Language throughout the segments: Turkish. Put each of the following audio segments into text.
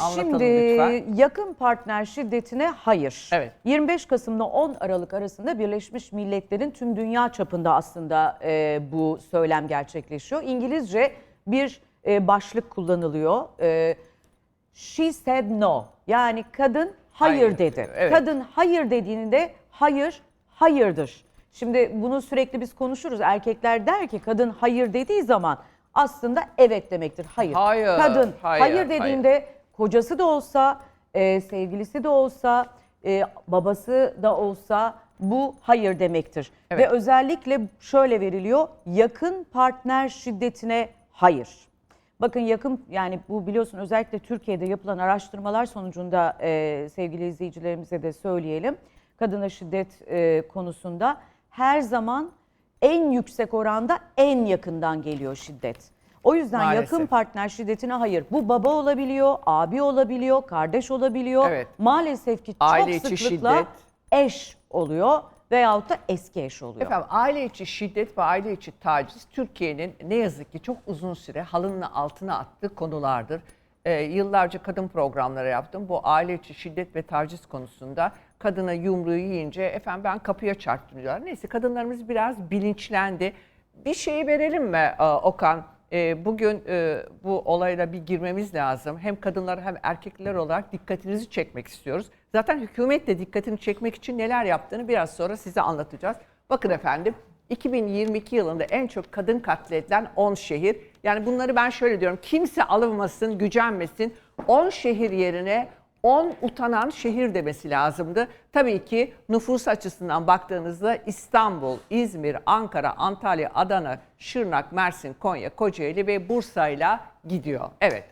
Anlatalım Şimdi lütfen. yakın partner şiddetine hayır. Evet. 25 Kasım'la 10 Aralık arasında Birleşmiş Milletler'in tüm dünya çapında aslında e, bu söylem gerçekleşiyor. İngilizce bir e, başlık kullanılıyor. E, She said no. Yani kadın hayır, Hayır dedi. dedi, evet. Kadın hayır dediğinde hayır hayırdır. Şimdi bunu sürekli biz konuşuruz. Erkekler der ki kadın hayır dediği zaman aslında evet demektir. Hayır. Hayır, Kadın hayır, hayır, hayır. dediğinde kocası da olsa, e, sevgilisi de olsa, e, babası da olsa bu hayır demektir. Evet. Ve özellikle şöyle veriliyor. Yakın partner şiddetine hayır. Bakın yakın yani bu biliyorsun özellikle Türkiye'de yapılan araştırmalar sonucunda e, sevgili izleyicilerimize de söyleyelim. Kadına şiddet e, konusunda her zaman en yüksek oranda en yakından geliyor şiddet. O yüzden Maalesef. yakın partner şiddetine hayır. Bu baba olabiliyor, abi olabiliyor, kardeş olabiliyor. Evet. Maalesef ki çok Aile içi sıklıkla şiddet. eş oluyor veyahut da eski eş oluyor. Efendim aile içi şiddet ve aile içi taciz Türkiye'nin ne yazık ki çok uzun süre halının altına attığı konulardır. Ee, yıllarca kadın programları yaptım. Bu aile içi şiddet ve taciz konusunda kadına yumruğu yiyince efendim ben kapıya çarptım diyorlar. Neyse kadınlarımız biraz bilinçlendi. Bir şey verelim mi e, Okan? E, Bugün e, bu olayla bir girmemiz lazım. Hem kadınlar hem erkekler olarak dikkatinizi çekmek istiyoruz. Zaten hükümet de dikkatini çekmek için neler yaptığını biraz sonra size anlatacağız. Bakın efendim 2022 yılında en çok kadın katledilen 10 şehir. Yani bunları ben şöyle diyorum. Kimse alınmasın, gücenmesin. 10 şehir yerine 10 utanan şehir demesi lazımdı. Tabii ki nüfus açısından baktığınızda İstanbul, İzmir, Ankara, Antalya, Adana, Şırnak, Mersin, Konya, Kocaeli ve Bursa'yla gidiyor. Evet.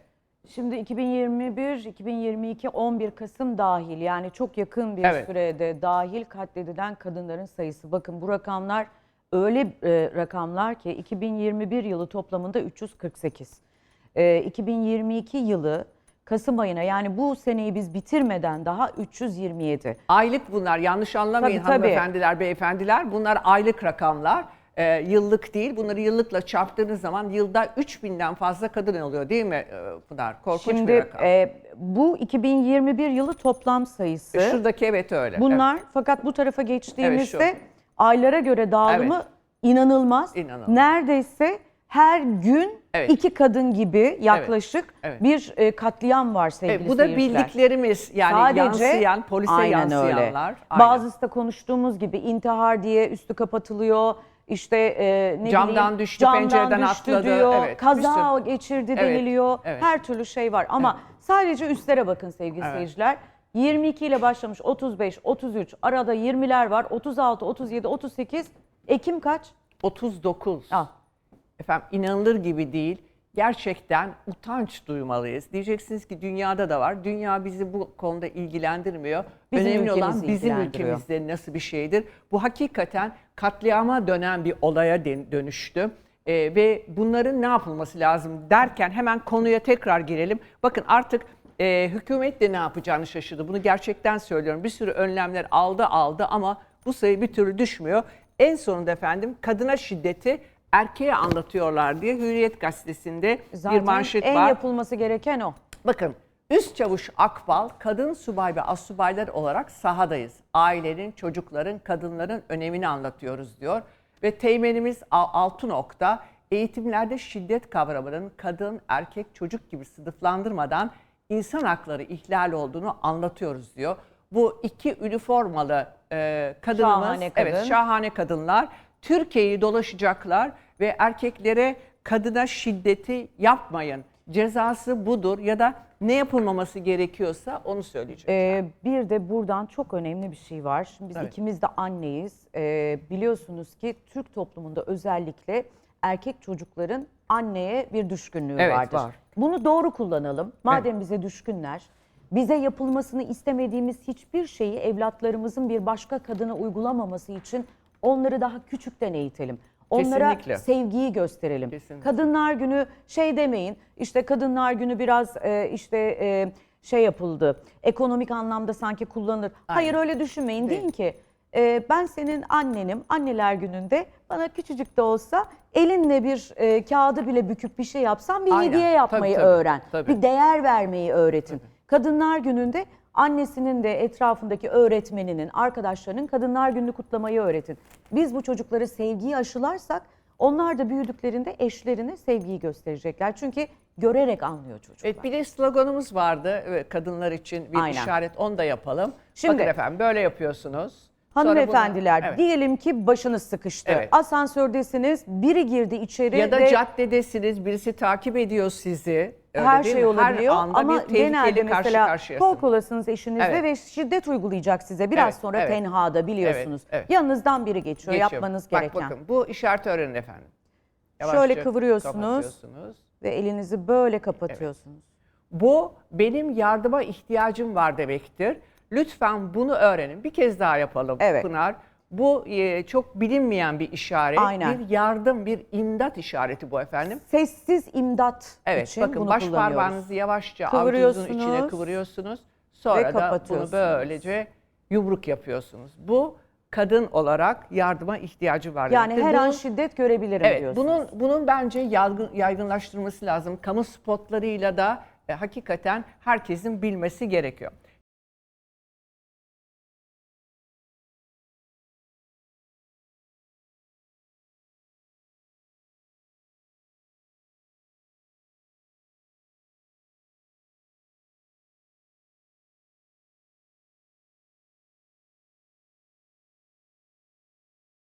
Şimdi 2021, 2022, 11 Kasım dahil yani çok yakın bir Evet. sürede dahil katledilen kadınların sayısı. Bakın bu rakamlar öyle e, rakamlar ki 2021 yılı toplamında 348. E, 2022 yılı Kasım ayına yani bu seneyi biz bitirmeden daha 327. Aylık bunlar yanlış anlamayın Tabii, tabii. hanımefendiler, beyefendiler. Bunlar aylık rakamlar. Ee, yıllık değil. Bunları yıllıkla çarptığınız zaman yılda 3000'den fazla kadın oluyor değil mi ee, Pınar? Korkunç bir Şimdi rakam. e, bu 2021 yılı toplam sayısı. Şuradaki evet öyle. Bunlar fakat bu tarafa geçtiğimizde Evet, aylara göre dağılımı Evet. inanılmaz. İnanılmaz. Neredeyse her gün Evet. iki kadın gibi yaklaşık evet. bir e, katliam var sevgili Evet, bu da seyirciler. bildiklerimiz yani yansıyan, polise Aynen yansıyanlar. Öyle. Aynen. Bazısı da konuştuğumuz gibi intihar diye üstü kapatılıyor. İşte e, ne Camdan bileyim, düştü, camdan pencereden düştü atladı. diyor, Evet, kaza sürü- geçirdi Evet, deniliyor. evet. Her türlü şey var ama sadece üstlere bakın sevgili Evet. seyirciler. 22 ile başlamış 35, 33, arada 20'ler var. 36, 37, 38. Ekim kaç? 39. Al. Efendim inanılır gibi değil. Gerçekten utanç duymalıyız. Diyeceksiniz ki dünyada da var. Dünya bizi bu konuda ilgilendirmiyor. Bizim Önemli olan bizim ülkemizde nasıl bir şeydir. Bu hakikaten katliama dönen bir olaya dönüştü. Ee, ve bunların ne yapılması lazım derken hemen konuya tekrar girelim. Bakın artık e, hükümet de ne yapacağını şaşırdı. Bunu gerçekten söylüyorum. Bir sürü önlemler aldı aldı ama bu sayı bir türlü düşmüyor. En sonunda efendim kadına şiddeti erkeğe anlatıyorlar diye Hürriyet gazetesinde Zaten bir manşet en var. yapılması gereken o. Bakın üst çavuş Akbal kadın subay ve astsubaylar olarak sahadayız. Ailenin, çocukların, kadınların önemini anlatıyoruz diyor. Ve teğmenimiz Al- altı nokta eğitimlerde şiddet kavramının kadın, erkek, çocuk gibi sınıflandırmadan insan hakları ihlal olduğunu anlatıyoruz diyor. Bu iki üniformalı e, kadınımız, Şahane kadın. evet şahane kadınlar Türkiye'yi dolaşacaklar ve erkeklere kadına şiddeti yapmayın. Cezası budur ya da ne yapılmaması gerekiyorsa onu söyleyecek. Ee, bir de buradan çok önemli bir şey var. Şimdi biz Evet. ikimiz de anneyiz. Ee, biliyorsunuz ki Türk toplumunda özellikle erkek çocukların anneye bir düşkünlüğü Evet, vardır. var. Bunu doğru kullanalım. Madem bize düşkünler, bize yapılmasını istemediğimiz hiçbir şeyi evlatlarımızın bir başka kadına uygulamaması için onları daha küçükten eğitelim. Onlara Kesinlikle. sevgiyi gösterelim. Kesinlikle. Kadınlar günü şey demeyin. işte Kadınlar günü biraz e, işte e, şey yapıldı. Ekonomik anlamda sanki kullanılır. Hayır öyle düşünmeyin. Değil. Deyin ki e, ben senin annenim. Anneler gününde bana küçücük de olsa elinle bir e, kağıdı bile büküp bir şey yapsan bir Aynen. hediye yapmayı Tabii, tabii, öğren. tabii. Bir değer vermeyi öğretin. Kadınlar Günü'nde annesinin de etrafındaki öğretmeninin, arkadaşlarının Kadınlar Günü'nü kutlamayı öğretin. Biz bu çocuklara sevgiyi aşılarsak onlar da büyüdüklerinde eşlerine sevgiyi gösterecekler. Çünkü görerek anlıyor çocuklar. Evet bir de sloganımız vardı evet, kadınlar için bir Aynen. işaret onu da yapalım. Şimdi- Bakın efendim böyle yapıyorsunuz. Hanımefendiler bunu- evet. diyelim ki başınız sıkıştı. Evet. Asansördesiniz, biri girdi içeri Ya da ve caddedesiniz birisi takip ediyor sizi. Öyle her şey mi? olabiliyor Her anda ama bir genelde karşı mesela karşıyasınız. kol kolasınız eşinizle Evet. ve şiddet uygulayacak size biraz Evet, sonra evet. tenhada biliyorsunuz. Evet, evet. Yanınızdan biri geçiyor, Geçiyor. yapmanız Bak gereken. bakın bu işareti öğrenin efendim. Şöyle kıvırıyorsunuz. Ve elinizi böyle kapatıyorsunuz. Bu benim yardıma ihtiyacım var demektir. Lütfen bunu öğrenin. Bir kez daha yapalım Evet. Pınar. Bu e, çok bilinmeyen bir işaret. Aynen. Bir yardım, bir imdat işareti bu efendim. Sessiz imdat Evet için bakın bunu baş parmağınızı yavaşça avucunuzun içine Kıvırıyorsunuz. Sonra da bunu böylece yumruk yapıyorsunuz. Bu kadın olarak yardıma ihtiyacı var. Yani demektir. her an Bunun- şiddet görebilirim Evet, diyorsunuz. bunun bunun bence yaygın, yaygınlaştırılması lazım. Kamu spotlarıyla da e, hakikaten herkesin bilmesi gerekiyor.